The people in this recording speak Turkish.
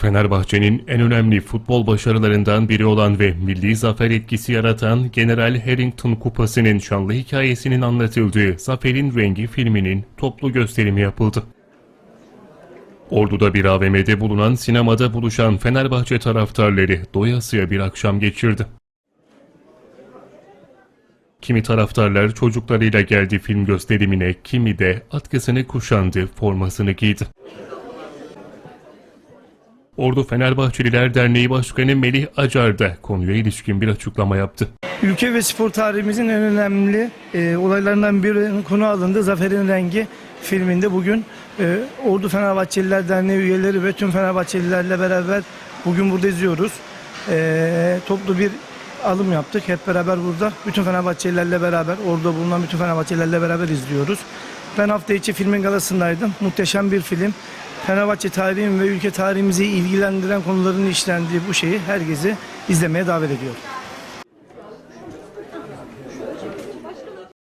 Fenerbahçe'nin en önemli futbol başarılarından biri olan ve milli zafer etkisi yaratan General Harrington Kupası'nın şanlı hikayesinin anlatıldığı Zaferin Rengi filminin toplu gösterimi yapıldı. Ordu'da bir AVM'de bulunan sinemada buluşan Fenerbahçe taraftarları doyasıya bir akşam geçirdi. Kimi taraftarlar çocuklarıyla geldi film gösterimine, kimi de atkısını kuşandı, formasını giydi. Ordu Fenerbahçeliler Derneği Başkanı Melih Acar da konuya ilişkin bir açıklama yaptı. Ülke ve spor tarihimizin en önemli e, olaylarından biri konu alındı. Zaferin Rengi filminde bugün e, Ordu Fenerbahçeliler Derneği üyeleri ve tüm Fenerbahçelilerle beraber bugün burada izliyoruz. E, toplu bir alım yaptık. Hep beraber burada bütün Fenerbahçelilerle beraber orada bulunan bütün Fenerbahçelilerle beraber izliyoruz. Ben hafta içi filmin galasındaydım. Muhteşem bir film. Fenerbahçe tarihim ve ülke tarihimizi ilgilendiren konuların işlendiği bu şeyi herkesi izlemeye davet ediyorum.